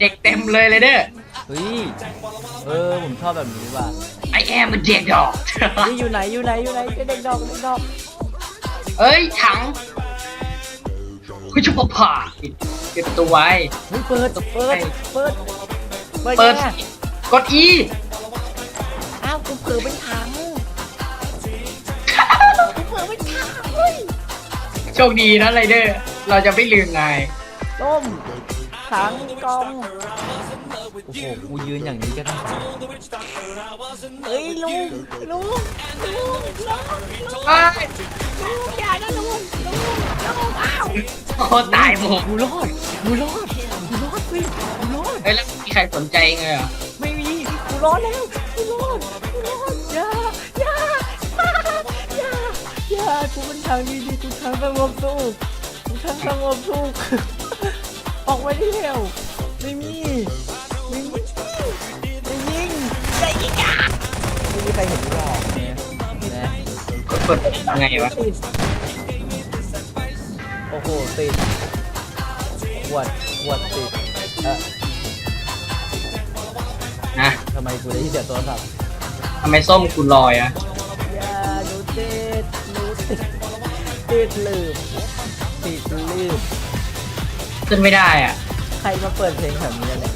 เด็กเต็มเลยเลยเด้อเฮ้ย เออผมชอบแบบนี้ว่ะ I am a เด็กดอกเฮ้ยอยู่ไหนอยู่ไหนอยู่ไหนเด็กดอกเด็กดอกเอ้ยถังคุณชุบผ่าปิดปิดประตูไว้ เฮ้ยเปิดเปิดเปิดเปิดไงกด E อ้าวกูเผลอเป็นถังกูเผลอเป็นถังเฮ้ยโชคดีนะไรเดอร์ เราจะไม่ลืมนายต้ม ถังกองโอ้โหกูยืนอย่างนี้ก็ได้เฮ้ยลุงลุงลุงลุงเอ้ยลุงอย่านะลุงลุงลุงอ้าวโอ้ตายหมดกูรอดกูรอดกูรอดสิกูรอดเฮ้ยแล้วมีใครสนใจไงเหรอไม่มีกูรอดแล้วกูรอดกูรอดอย่าอย่าอย่าอย่ากูเป็นทางดีดีกูทางสงบสุขกูทางสงบสุข ออกไปได้เร็วไม่มีไม่มีไม่ยิงอย่ายิงอะไม่มีใครเห็นกูหรอกเนี่ยนะกดกดยังไงวะติดโอ้โหติดขวดขวดติดเออนะทำไมกูได้ยินเสียงโทรศัพท์ทำไมส้มคุณลอยอะอย่าหนูติดหนูติดติดลืมติดลืม ขึ้นไม่ได้อะ ใครมาเปิดเพลงแบบนี้เนี่ย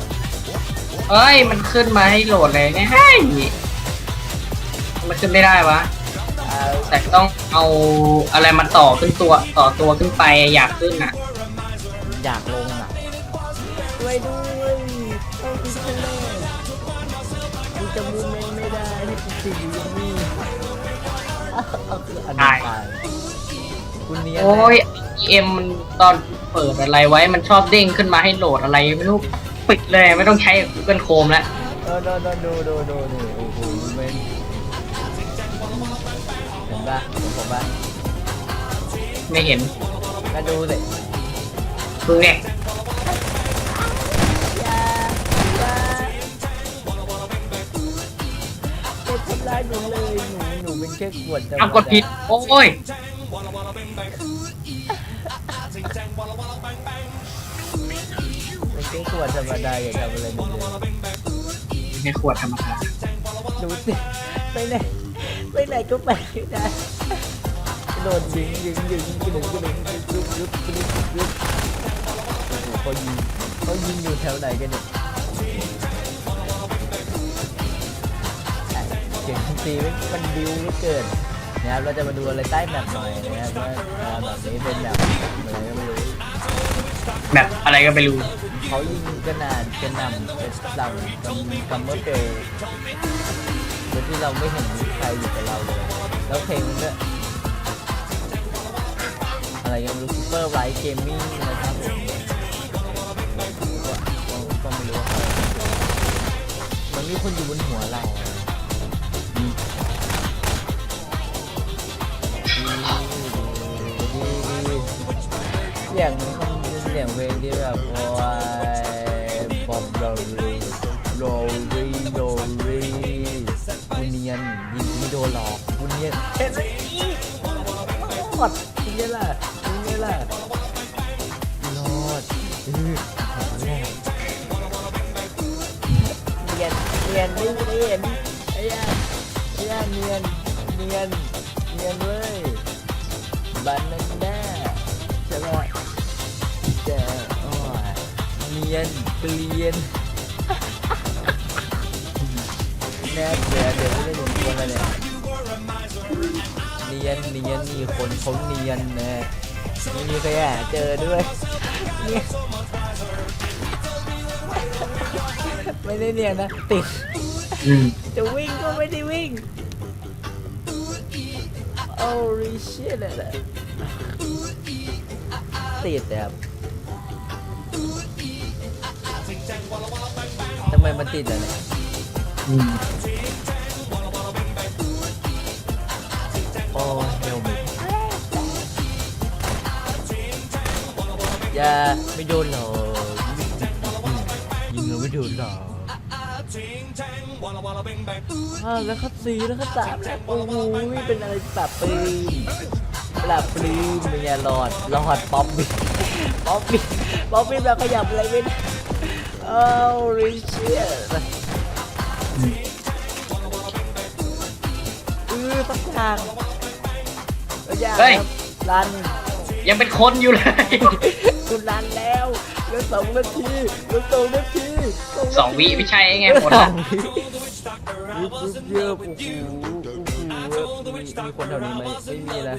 เอ้ย มันขึ้นมาให้โหลดเลยเนี่ยเฮ้ยมันขึ้นไม่ได้วะ เอาแต่ต้องเอาอะไรมาต่อขึ้นตัวต่อตัวขึ้นไปอยากขึ้นอะ อยากลงอะช่วยด้วยต้องอินเทอร์เน็ตกูจะมูเมนต์ไม่ได้ที่กูติดอยู่อย่างนี้เอาคืออันนี้ตายคุณเนียนโอ้ยเอ็มมันตอน เปิดอะไรไว้มันชอบเด้งขึ้นมาให้โหลดอะไรไม่รู้ปิดเลยไม่ต้องใช้ Google Chrome แล้วเออดูดูดูดูดูนี่โอ้โหเมนเห็นปะเห็นผมปะไม่เห็นก็ดูสิคือเนี่ยอย่าอย่าจะทำร้ายหนูเลยหนูหนูเป็นแค่ขวดธรรมเอากดผิด โอ้ย เป็นขวดธรรมดาอย่าทำอะไรหนูเลยในขวดธรรมดาหนูสิไปไหนไปไหนก็ไปไม่ได้โดนยิงยิงยิงกระดึงกระดึงยุบยุบกระดึงยุบโอ้โหเขายิงเขายิงอยู่แถวไหนกันเนี่ยเสียงดนตรีมันบิวไม่เกินนะครับเราจะมาดูอะไรใต้แมปหน่อยนะครับว่าแบบนี้เป็นแบบ อะไรก็ไม่รู้แบบอะไรก็ไม่รู้เขายิงกระหนาดกระหน่ำเป็นสั่งกำกำเมื่อเจอโดยที่เราไม่เห็นมีใครอยู่กับเราเลย แล้วเพลงมันก็อะไรกันไม่รู้ซูเปอร์ไรท์เกมมิ่งนะครับผมก็ก็ก็ไม่รู้ว่าใครมันมีคนอยู่บนหัวเรา เสียงมันเสียงเพลงที่แบบโอ้ยบอมโรลีโรลีโรลีกูเนียนยิงไม่โดนหรอกกูเนียนเห็นไหมรอดจริงๆล่ะจริงๆล่ะรอดอือรอดเนียนเนียนเนียนไม่ได้เห็นไอ้ย่าไอ้ย่าเนียนเนียนเนียนเว้ยบานน่าใช่ปะ แต่โอ้ยเนียนเกลียนแน่เดี๋ยวเดี๋ยวไม่ได้ลงตัวเลยเนี่ยเนียนเนียนมีคนเขาเนียนนะไม่มีใครหาเจอด้วยเนี่ยไม่ได้เนียนนะติดจะวิ่งก็ไม่ได้วิ่งโอ้ริชิตเลยนะติดแบบ ไมมันติดอะเนี่ยอืมโอ้เฮลมิอย่าไม่โดนหรอกยิงเราไม่โดนหรอกอ่าแล้วครับสี่แล้วครับสามแล้วโอ้โหเป็นอะไรปรับปรื้มปรับปรื้มเป็นไงรอดรอดป๊อปปี้ป๊อปปี้ป๊อปปี้แบบขยับอะไรไม่ได้เอาริเชียเออสักอย่างเอาอย่างเฮ้ย ครับรันยังเป็นคนอยู่เลย คุณรันแล้วเหลือสองนาทีเหลือสองนาทีสองวิไม่ใช่ไงหมดสอละงวิยุบยุบเยอะโอ้โหโอ้โหมีมีคนแถวนี้ไหมไม่มีนะ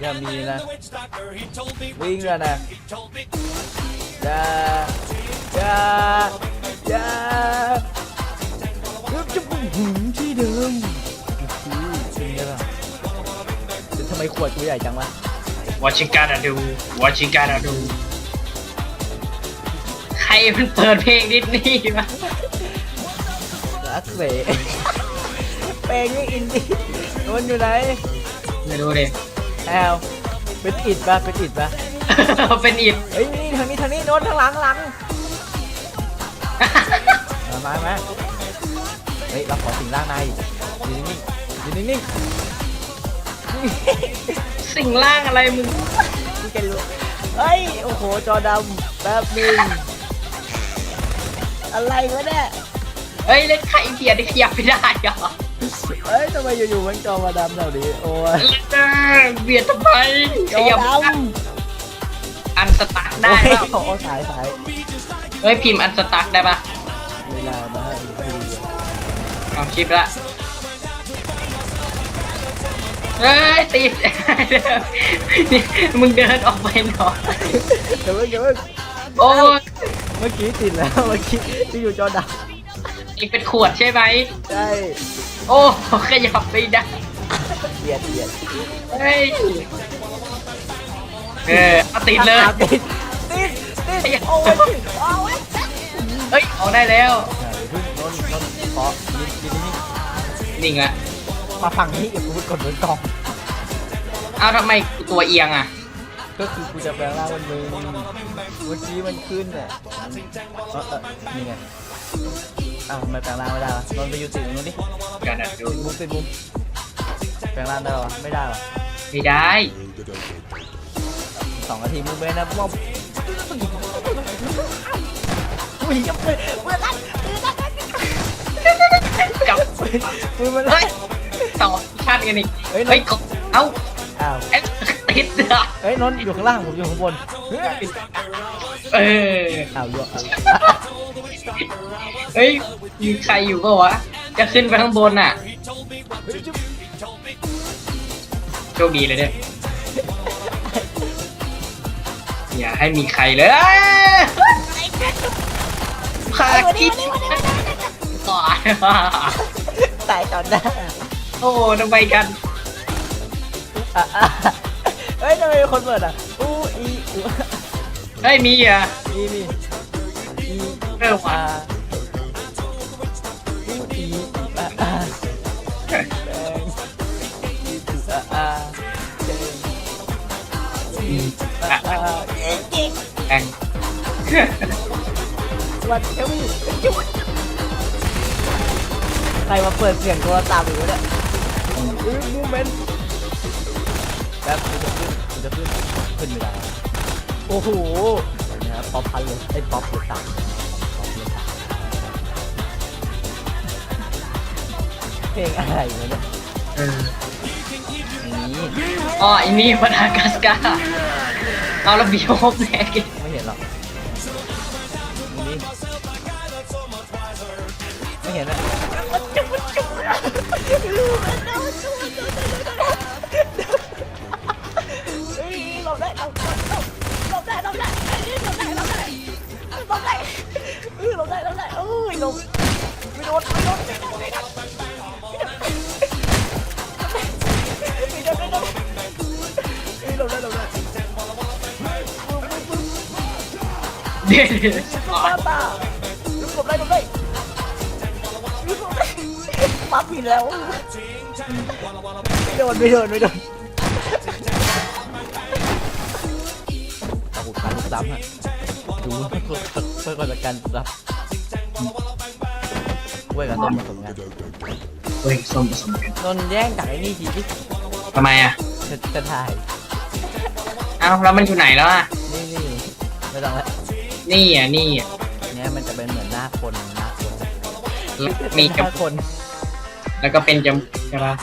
อย่ามีนะวิ่งแล้วนะ อย่าอย่าอย่าเริ่มจะปุ่มหืมที่เดิมโอ้โหเป็นไงล่ะเดี๋ยวทำไมขวดตัวใหญ่จังวะ What you gotta do What you gotta do ใครมันเปิดเพลงดิสนีย์มารักเสเพลงนี่อินดี้มันอยู่ไหนไม่รู้เลยแอลเป็นอิดปะเป็นอิดปะ เป็นอิดเฮ้ยนี่ทางนี้ทางนี้โน้นทางหลังหลังมามามาเฮ้ยเราขอสิ่งล่างในอยู่นิ่งๆอยู่นิ่งๆสิ่งล่างอะไรมึงนี่แกรู้เฮ้ยโอ้โหจอดำแป๊บหนึงอะไรวะเนี่ยเฮ้ยเล่นไข่เบียดนี่ขยับไม่ได้เหรอเฮ้ยทำไมอยู่ๆมันจอมาดำแบบนี้โอ้ยเออเบียดทำไมจขอยับดไม่ได้ำ อันสตาร์ทได้โอ้ยเปล่าโอ้สายสายเฮ้ยพิมพ์อันสตาร์ทได้ปะเวลามาให้ดูเอาชิปละเฮ้ยติดนี่มึงเดินออกไปหน่อยเดี๋ยวเพิ่งเดี๋ยวเพิ่งโอ้ยเมื่อกี้ติดแล้วเมื่อกี้ที่อยู่จอดอีกเป็นขวดใช่ไหมำใช่โอ้ขยับไม่ได้เบียดเบียดเฮ้ย เออเอาติดเลย ติดติดติดโอ้ยโอ้ยเฮ้ยออกได้แล้วอย่าเพิ่งนนนนขอยืนยืนนิ่งนิ่งละๆมาฝั่งนี้อย่าพูดกดบนกล่อง เอาทำไมตัวเอียงอะ ก็คือกูจะแปลงร่างมันมึงเมื่อกี้มันขึ้นอะเออเออนี่ไงอ้าวทำไมแปลงร่างไม่ได้วะนนท์ไปอยู่ติดตรงนู้นดิกันนะดูติดมุมติดมุมแปลงร่างได้หรอไม่ได้หรอไม่ได้ สองนาทีมึงเบนนะพวกอุ้ยยังเปิดเปิดลั่นกับมือมันเฮ้ยต่อชาติกันอีกเฮ้ยนเฮ้ยนท์กดเอ้าอ้าวเอ๊ะติดอะเฮ้ยนนท์อยู่ข้างล่างผมอยู่ข้างบนเฮ้ยเอออ้าวเยอะอะเฮ้ยมีใครอยู่เปล่าวะจะขึ้นไปข้างบนอะเฮ้ยจุ๊บโชคดีเลยเนี่ย อย่าให้มีใครเลยพาคิดก่อนตายต่อหน้าโอ้ทำไมกันอะอะเฮ้ยทำไมมีคนเปิดอะอู้อีอู้เฮ้ยมีอะนี่นี่อีเออว่ะอ่าอู้อีอีอะอะ แองอีอะอะเอ๊ะเอ๊ะแองสวัสดีครับจุ๊บใครมาเปิดเสียงโทรศัพท์อยู่เนี่ยอุ้ยมูเมนต์แป๊บกูจะขึ้นกูจะขึ้นขึ้นไม่ได้โอ้โหนะครับป๊อปพันเลยไอ้ป๊อปเลยตังป๊อปเลยตังเพลงอะไรวะเนี่ยเออนี่อ๋ออันนี้มาดากัสกา เอาแล้วบีโฮปแน่กินไม่เห็นหรอกนี่ไม่เห็นอะ เดี๋ยวเดี๋ยวป้าป้าลุกหลบได้หลบได้ลุกหลบได้ป้าผิดแล้วไม่โดนไม่โดนไม่โดนเอาการลุกซ้ำฮะดูเพื่อเพื่อก่อนจะการรับเว้ยกับต้มผสมกันเฮ้ยส้มผสมกันนนท์แย่งจากไอ้นี่ทีที่ทำไมอะจะจะถ่าย เอ้าแล้วมันอยู่ไหนแล้วอะนี่นี่ไม่ต้องละ นี่อะนี่อะไงนี้ยมันจะเป็นเหมือนหน้าคนหน้าคนมีหจน้าคนำแล้วก็เป็นจำใช่ปะ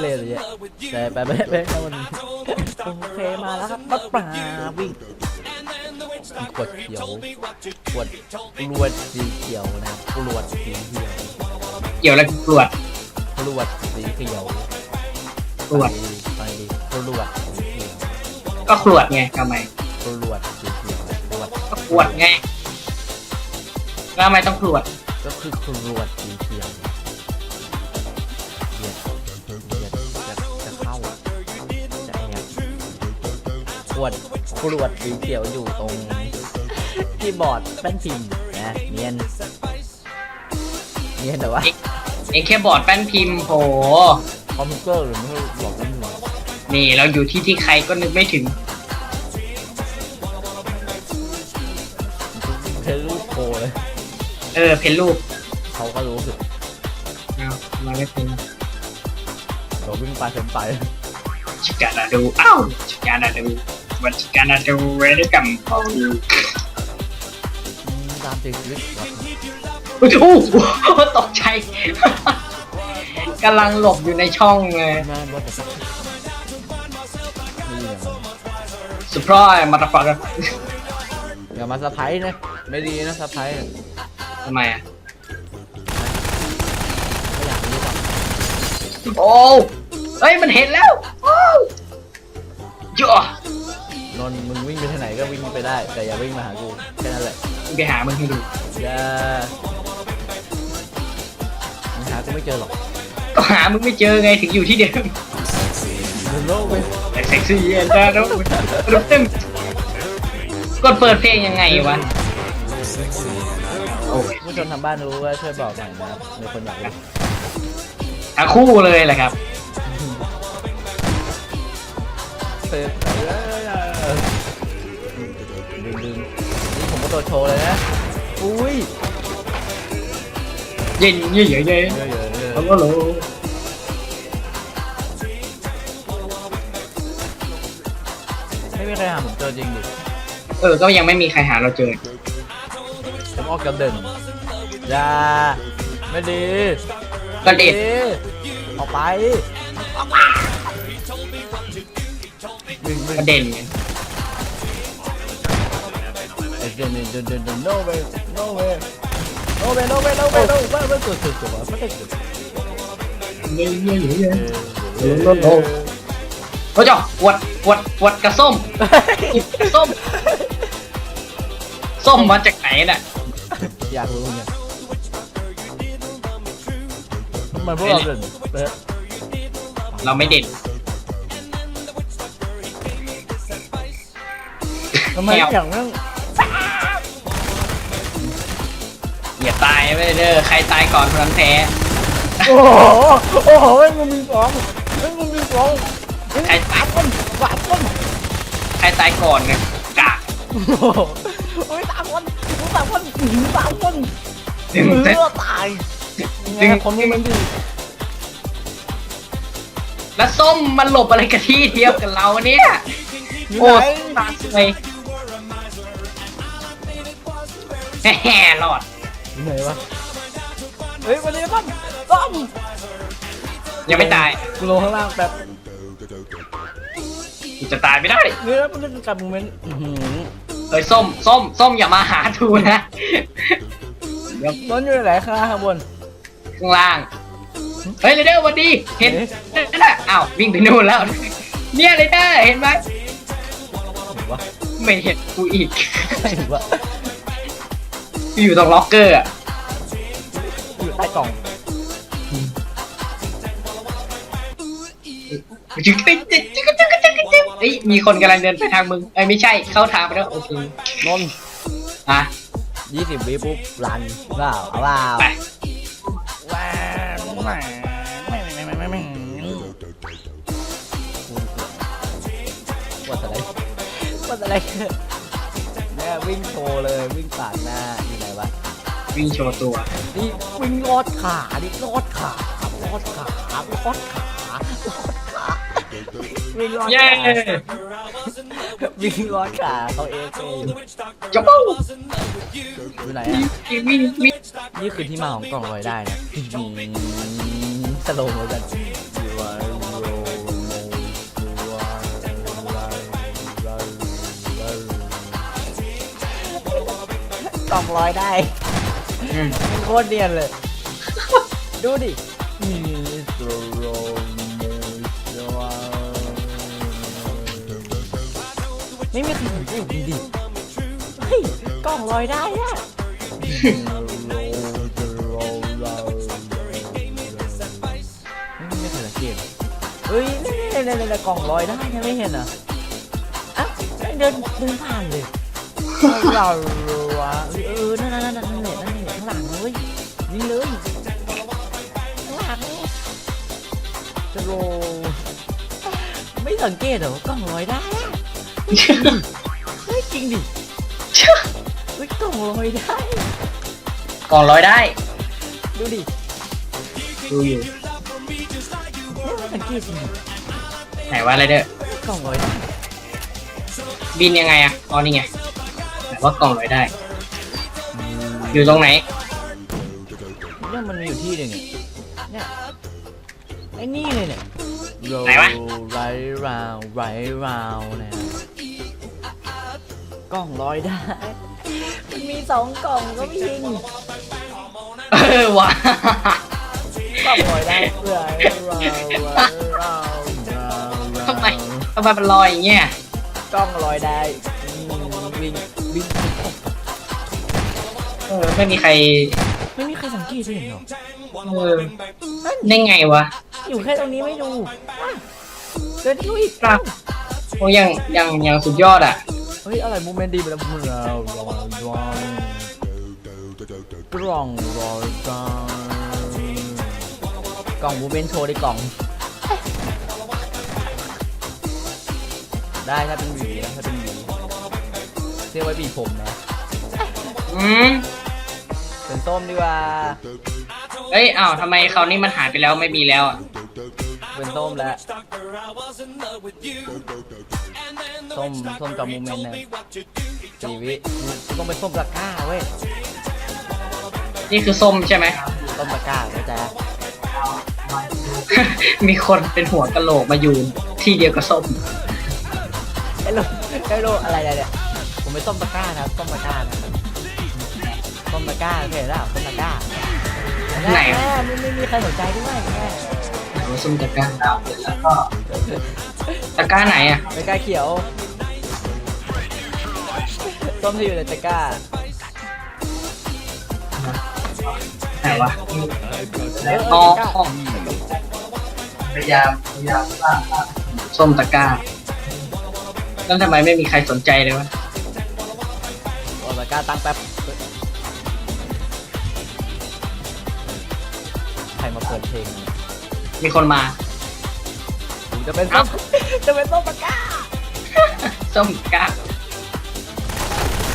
เลยเลยอะแต่ไปไปไปไปมันโอเคมาแล้วครับปั๊บปลาวิ่งขวดเขียวขวดกลวดสีเขียวนะครับกลวดสีเขียวเกี่ยวแล้วกรวดกลวดสีเขียวกรวดไปดิกลวดสีเขียวก็กรวดไงทำไมกลวดสีเขียวกล วดก็กรวดไงแล้วทำไมต้องกรวด ก็คือกลวดสีเขียวเบียดเบียดจะจะเข้าจะแอบขวดกลวดสีเขียวอยู่ตรงที่บอร์ดแป้นพิมพ์นะเนียนเนียนแต่ว่า เองแค่บอร์ดแป้นพิมพ์โหคอมพิวเตอร์หรือไม่บอกไม่ถูกนี่เราอยู่ที่ที่ใครก็นึกไม่ถึง เออ เพนรูปเขาก็รู้สึกเอามาไม่เป็นเราวิ่งไปเต็มไปชิกานาดูอ้าวชิกานาดูวันชิกานาดูเวนิกัมพอยูอืมตามติดชีวิตครับโอ้โหตกใจกำลังหลบอยู่ในช่องเลยแม่บอสจะนี่เนี่ยสปรายมาตาฟักอย่ามาสะพายนะ ไม่ดีนะสะพายไม่ ทำไมอะอยากรู้ว่าโอ้เฮ้ยมันเห็นแล้วโอ้ย่อนนท์มึงวิ่งไปทางไหนก็วิ่งไปได้ แต่อย่าวิ่งมาหากูแค่นั้นแหละไปหามึงให้ดูอย่ามึงหากูไม่เจอหรอกก็หามึงไม่เจอไงถึงอยู่ที่เดิมมึงโลกไปแต่เซ็กซี่เย็นนะน้องรึตึ้งกดเปิดเพลงยังไงวะโอ้ย ผู้ชมทางบ้านรู้ว่าช่วยบอกหน่อยนะครับมีคนอยากรู้ทั้งคู่เลยแหละครับเปิดดึงดึงนี่ผมก็ตัวโชว์เลยนะ อุ้ยเย็นเย่เย่เย่เยอะเยอะเยอะฮัลโหลไม่มีใครหาผมเจอจริงดิเออ ก็ยังไม่มีใครหาเราเจอผม ออกกับเด่นอย่าไม่ดีก็เด็ดออกไปวิ่งวิ่งประเด็นไงเดินเดินเดินเดินเดิน no way no way no way no way no way no way ไม่ไม่ตัวตัวตัวไม่ได้ตัวเย่เย่เย่เย่เขาจะปวดปวดปวดกระส้มกระส้มส้มมาจากไหนน่ะ อยากรู้เนี่ยทำไมพวกเราเด่นเป๊ะเราไม่เด็ดทำไมอย่างนั้นอย่าตายไม่เด้อใครตายก่อนคนนั้นแพ้โอ้โหโอ้โหไอ้มึงมีสองไอ้มึงมีสองใครตายต้นสามต้นใครตายก่อนเนี่ยกากโอ้โหโอ้ยสามคน สามคนสามคนดึงเอเซ็ตอตายดึงคนนี้มันดีแล้วส้มมันหลบอะไรกับที่เทียบกับเราเนี่ยยู่โอ้ไหนตาสวยแห่ๆรอดอยู่ไหนวะเฮ้ยวันนี้ต้อมต้อมยังไม่ตายกูลงข้างล่างแบบกูจะตายไม่ได้เนื้อมันเล่นกับโมเมนต์อื้อหือ เฮ้ยส้มส้มส้มอย่ามาหาทูนะเดี๋ยวนอนอยู่ไหนข้างล่างข้างบน ข้างล่างเฮ้ยเรเดอร์วันดีเห็นเอ๊ะนั่นน่ะอ้าววิ่งไปนู่นแล้ว เนี่ยเรเดอร์เห็นไหมหรือวะไม่เห็นกูอีกไม่หรือวะอยู่ตรงล็อกเกอร์อะอยู่ใต้กล่อง จึ๊กจึ๊กจึ๊กจึ๊กจึ๊กจึ๊กจึ๊กเฮ้ยมีคนกำลังเดินไปทางมึงเอ้ยไม่ใช่เข้าทางไปแล้วโอเคนนท์อะยี่สิบวิปุ๊บรันเปล่าเอาเปล่าไปว้าวแหม่ไม่ไม่ไม่ไม่ไม่วัดอะไรวัดอะไรแม่วิ่งโชว์เลยวิ่งปาดหน้าอยู่ไหนวะวิ่งโชว์ตัวนี่วิ่งลอดขาดิลอดขาลอดขาลอดขาลอดขา วิ่งลอดเย้ ขาวิ่งร้อนขาเขาเอฟเอจ๊อบอยู่ไหนอะวิ่งวิ่งวิ่งนี่คือที่มาของกล่องลอยได้นะสโลว์เหมือนกันกล่องลอยได้ อืม โคตรเนียนเลย ดูดิมี ไม่มีใครสังเกตดูดิเฮ้ยกล่องลอยได้อะไม่มีใครสังเกตเฮ้ยนี่นี่นี่กล่องลอยได้นะไม่เห็นเหรออะเดินเดินผ่านเลยเราวะเออนั่นนั่นนั่นนั่นนั่นนั่นข้างหลังเลยวิ่งเลยข้างหลังจะโรไม่สังเกตเหรอว่ากล่องลอยได้อะ เฮ้ยจริงดิเฮ้ยกล่องลอยได้ กล่องร้อยได้ ดูดิดูอยู่ไม่สังเกตจริงดิไหนว่าอะไรเด้อกล่องลอยได้บินยังไงอะอ๋อนี่ไงไหนว่ากล่องร้อยได้ อยู่ตรงไหน เนี่ยมันมีอยู่ที่หนึ่งอะเนี่ยไอ้นี่เลยเนี่ยไหนวะ ไรราวไรราวเนี่ย กล่องลอยได้ มันมีสองกล่องก็ไม่ยิงเออว่ะกล่องลอยได้ไรราวไรราวราวทำไมทำไมมันลอยอย่างเงี้ยกล้องลอยได้อืมวิ่งวิ่งเออไม่มีใครไม่มีใครสังเกตเลยเหรอเออได้ไงวะอยู่แค่ตรงนี้ไม่ดูอะเดินดูอีกครับโอ้ยังยังยังสุดยอดอะ เฮ้ยอะไรโมเมนต์ดีไปแล้วมึงเราลองลองกล่องลอยได้กล่องโมเมนต์โชว์ในกล่อง ได้ถ้าเป็นหวีนะถ้าเป็นหวีเรียกไว้บีผมนะอืมเป็นส้มดีกว่าเอ้ยอ้าวทำไมคราวนี้มันหายไปแล้วไม่มีแล้วอะเป็นส้มแล้ว ส้มส้มกับโมเมนต์นะสี่วิต้องเป็นส้มตะกร้าเว้ยนี่คือส้มใช่ไหมส้มตะกร้าเข้าใจมีคนเป็นหัวกะโหลกมาอยู่ที่เดียวกับส้มไอ้โลไอ้โลอะไรเนี่ยผมเป็นส้มตะกร้านะครับส้มตะกร้านะครับส้มตะกร้าเห็นแล้วส้มตะกร้าไหนแม่ไม่ไม่มีใครสนใจด้วยแม่ส้มตะกร้าดาวแล้วก็ ตะกร้าไหนอะตะกร้าเขียวส้มที่อยู่ในตะกร้าไหนวะเอออ๋อตะกร้าพยายามพยายามส้มตะกร้าแล้วทำไมไม่มีใครสนใจเลยวะโอ้ตะกร้าตั้งแป๊บใครมาเปิดเพลง มีคนมาผม จะเป็นส้มจะเป็นส้มตะกร้าส้มตะกร้า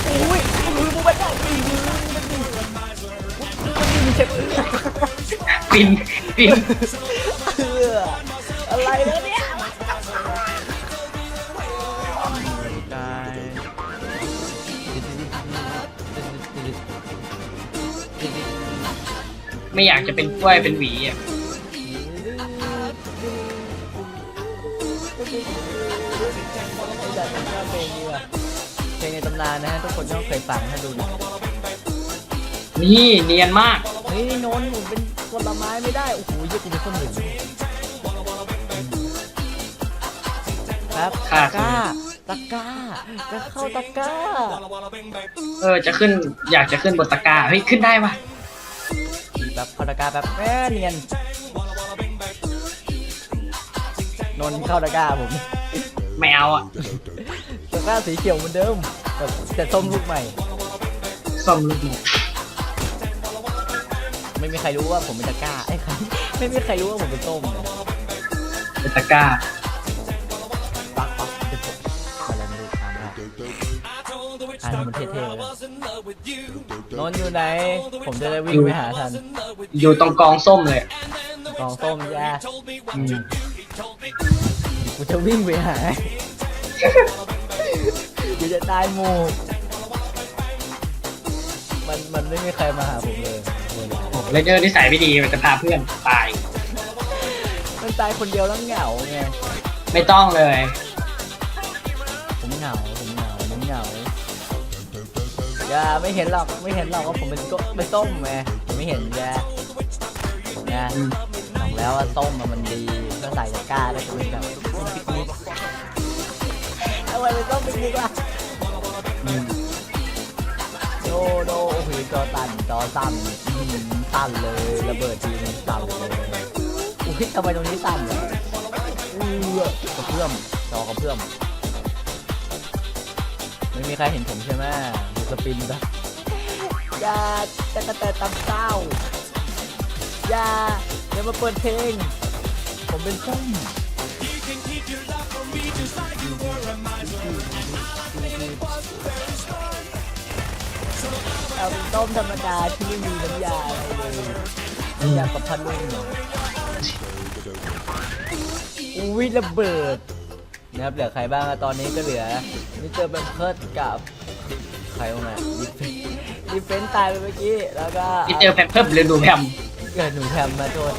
อุ้ยมือมึงมันได้ดีมือมันดีมันดีมีเช็ดปินปินเอออะไรแล้วเนี่ยได้ไม่อยากจะเป็นกล้วยเป็นหวีอะ นตำนานนะฮะทุกคนต้องเคยฟังถ้าดูนะนี่เนียนมาก เฮ้ยโนนหมุนเป็นผลไม้ไม่ได้ โอ้โหเยี่ยกูเป็นคนหนึ่งครับตะกร้าตะกร้าจะเข้าตะกร้าเออจะขึ้นอยากจะขึ้นบนตะกร้าเฮ้ยขึ้นได้ปะแบบเข้าตะกร้าแบบแม่เนียนนนท์เข้าตะกร้าผมไม่เอาอะตะกร้าสีเขียวเหมือนเดิม แต่แต่ส้มลูกใหม่ส้มลูกหมูไม่มีใครรู้ว่าผมเป็นตะกร้าไอ้ยใครไม่มีใครรู้ว่าผมเป็นส้มเลยเป็นตะกร้าปักปักเดี๋ยวผมมาแล้วไม่รู้ตามได้อ่านมันเท่ๆเลยนนท์อยู่ไหน ผมจะได้วิ่งไปหาทันอยู่ตรงกองส้มเลยกองส้มยาอืมกูจะวิ่งไปหา กูจะตายหมู่มันมันไม่มีใครมาหาผมเลยเรเดอร์นิสัยไม่ดีมันจะพาเพื่อนตาย มันตายคนเดียวแล้วเหงาไงไม่ต้องเลย ผมเหงาผมเหงาผมเหงาอย่าไม่เห็นหรอกไม่เห็นหรอกว่าผมเป็นก็เป็นส้มไงไม่เห็นแกนะอืม บอกแล้วว่าส้มอะมันดีก็ใส่ตะกร้าได้คุยแบบปิกนิกทำ ไมเป็นส้มปิกนิกล่ะโดโดโอ้โหจอตันจอสั่นอืมสั่นเลยระเบิดทีนึงสั่นเลยอุ้ยทำไมตรงนี้สั่นเลยอู้กระเพื่อมจอกระเพื่อมไม่มีใครเห็นผมใช่ไหมดูสปินปะอย่าแต่แต่แต่ตำเต้าอย่าอย่ามาเปิดเพลง ผมเป็นส้ม เอาเป็นต้มธรรมดาที่ไม่มีน้ำยาอะไรเลยน้ำยากับพัดลมอุ้ยระเบิดนะครับเหลือใครบ้างอะตอนนี้ก็เหลือมิสเตอร์แบมเพิร์ดกับใครบ้างอะดิเฟนตายไปเมื่อกี้แล้วก็ที่เจอแพมเพิบหรือดูแพมเกิดหนูแพมมาโดน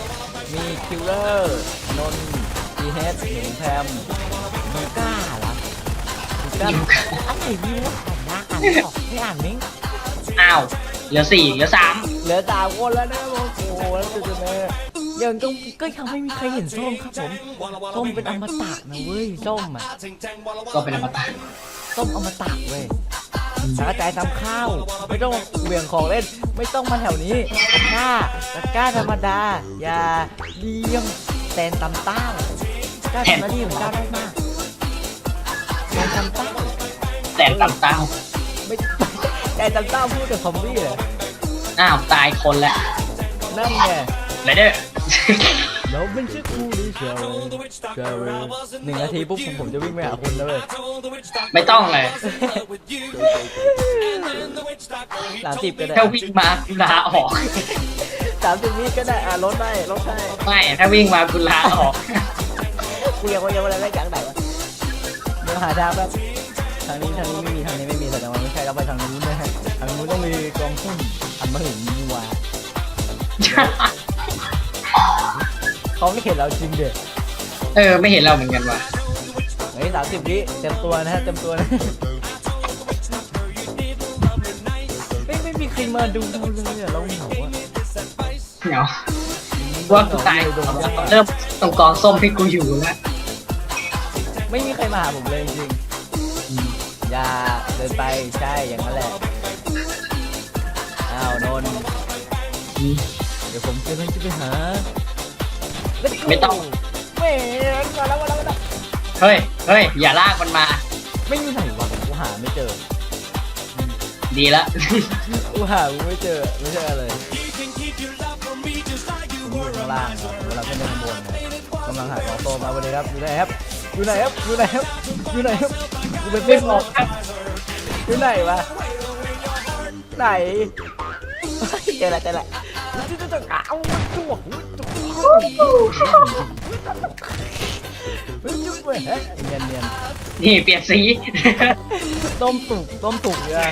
มีคิลเลอร์นนที เฮดหนูแพมมูก้าเหรอมูก้าอะไรวิวอ่านนะอ่านไม่ออกไม่อ่านมิ้งอ้าวเหลือสี่เหลือสามเหลือสามคนแล้วนะโอ้โหแล้วจุดๆเลยยังก็ก็ยังไม่มีใครเห็นส้มครับผมส้มเป็นอมตะนะเว้ยส้มอะก็เป็นอมตะส้มอมตะเว้ยสากระจายตามข้าว ไม่ต้องเหวี่ยงของเล่น ไม่ต้องมาแถวนี้ตะกร้าตะกร้าธรรมดา อย่าเลี้ยงแตนตำเต้า เจ้าทำหน้าที่ของเจ้าได้มากแตนตำเต้าแต่ต่ำเต้าไม่แตนตำเต้าพูดกับซอมบี้เหรออ้าวตายคนแล้วนั่นไงไรเดอร์เราเป็นชื่อครูหรือเชลเชลหนึ่งนาทีปุ๊บผมผมจะวิ่งไปหาคุณแล้วเลยไม่ต้องเลยสามสิบก็ได้ถ้าวิ่งมากูลาออกสามสิบวิก็ได้อะลดได้ลดได้ไม่ถ้าวิ่งมากูลาออก กูยังว่ายังว่าอะไรได้จากไหนวะเดี๋ยวหาทางแบบทางนี้ทางนี้ไม่มีทางนี้ไม่มีแต่ว่าไม่ใช่เราไปทางนู้นนะฮะทางนู้นต้องมีกองทุ่นอันมาถึงมัวเขาไม่เห็นเราจริงเด็ดเออไม่เห็นเราเหมือนกันว่ะเฮ้ยสามสิบวิเต็มตัวนะฮะเต็มตัวนะไม่ไม่มีใครมาดูเราเลยอะเราเหงาอะเหงาว่ากูตายโดนเริ่มตรงกองส้มที่กูอยู่แล้ว ไม่มีใครมาหาผมเลยจริงๆอย่าเดินไปใช่อย่างนั้นแหละอ้าวนนท์เดี๋ยวผมจะไปจะไปหา Let's go ไม่ต้อง เว้ยมาแล้วมาแล้วมาแล้วเฮ้ย เฮ้ย อย่าลากมันมา ไม่อยู่ไหนวะกูหาไม่เจอ ดีแล้วกูหากูไม่เจอ ไม่ใช่อะไรผมอยู่ข้างล่างครับเวลาขึ้นไปข้างบนนะกำลังหาของโตมาวันนี้ครับอยู่ไหนครับ อยู่ไหนครับอยู่ไหนครับอยู่ไหนครับอยู่เป็นไม่เป้นบอกครับอยู่ไหนวะไหนเจอละเจอละจะจะจะเอาจุกจุกจุกเว้ยเนียนเนียนนี่เปลี่ยนสี ต้มสุกต้มสุกเนี่ย